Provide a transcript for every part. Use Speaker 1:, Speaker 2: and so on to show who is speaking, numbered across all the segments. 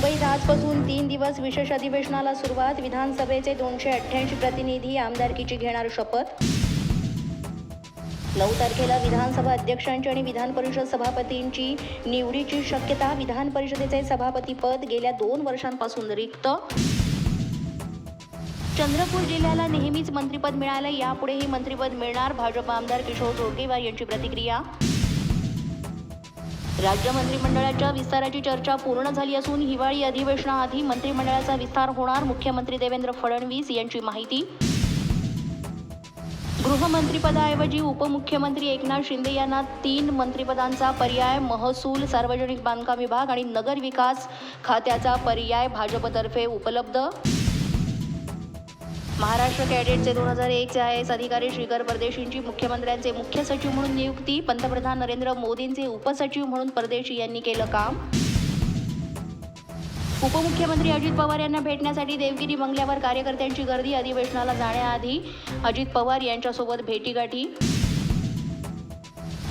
Speaker 1: आजपासून तीन दिवस विशेष अधिवेशनाला सुरुवात. विधानसभेचे दोनशे अठ्ठ्याऐंशी प्रतिनिधी आमदारकीची घेणार शपथ? नऊ तारखेला विधानसभा अध्यक्षांची आणि विधान परिषद सभापतींची निवडीची शक्यता. विधान परिषदेचे सभापतीपद गेल्या दोन वर्षांपासून रिक्त. चंद्रपूर जिल्ह्याला नेहमीच मंत्रिपद मिळालं यापुढेही मंत्रिपद मिळणार. भाजप आमदार किशोर जोरगेवार यांची प्रतिक्रिया? राज्य मंत्रिमंडळाच्या विस्ताराची चर्चा पूर्ण झाली असून हिवाळी अधिवेशनाआधी मंत्रिमंडळाचा विस्तार होणार मुख्यमंत्री देवेंद्र फडणवीस यांची माहिती. गृहमंत्रीपदाऐवजी उपमुख्यमंत्री एकनाथ शिंदे यांना तीन मंत्रिपदांचा पर्याय महसूल सार्वजनिक बांधकाम विभाग आणि नगर विकास खात्याचा पर्याय भाजपतर्फे उपलब्ध. महाराष्ट्र कॅडेटचे दोन हजार एकचे आय एस अधिकारी श्रीकर परदेशींची मुख्यमंत्र्यांचे मुख्य सचिव म्हणून नियुक्ती पंतप्रधान नरेंद्र मोदींचे उपसचिव म्हणून परदेशी यांनी केलं काम. उपमुख्यमंत्री अजित पवार यांना भेटण्यासाठी देवगिरी बंगल्यावर कार्यकर्त्यांची गर्दी अधिवेशनाला जाण्याआधी अजित पवार यांच्यासोबत भेटीगाठी.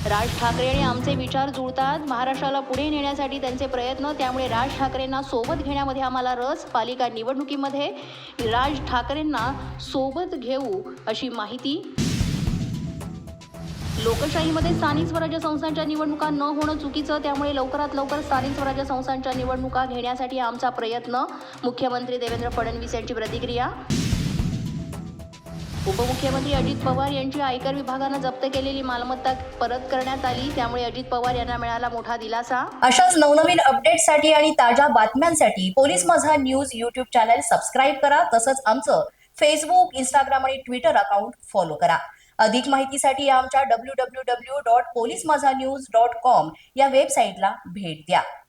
Speaker 1: राज ठाकरे आणि आमचे विचार जुळतात. महाराष्ट्राला पुढे नेण्यासाठी त्यांचे प्रयत्न त्यामुळे राज ठाकरेंना सोबत घेण्यामध्ये आम्हाला रस. पालिका निवडणुकीमध्ये राज ठाकरेंना सोबत घेऊ अशी माहिती लोकशाहीमध्ये स्थानिक स्वराज्य संस्थांच्या निवडणुका न होणं चुकीचं. त्यामुळे लवकरात लवकर स्थानिक स्वराज्य संस्थांच्या निवडणुका घेण्यासाठी आमचा प्रयत्न. मुख्यमंत्री देवेंद्र फडणवीस यांची प्रतिक्रिया उपमुख्यमंत्री अजित पवार यांची आयकर विभागानं जप्त केलेली मालमत्ता परत करण्यात आली. त्यामुळे अजित पवार यांना मिळाला मोठा दिलासा.
Speaker 2: अशाच नवनवीन अपडेटसाठी आणि ताज्या बातम्यांसाठी पोलीस माझा न्यूज युट्यूब चॅनल सबस्क्राईब करा. तसंच आमचं फेसबुक इंस्टाग्राम आणि ट्विटर अकाउंट फॉलो करा. अधिक माहितीसाठी आमच्या W W W dot Police Majha news dot com या वेबसाईटला भेट द्या.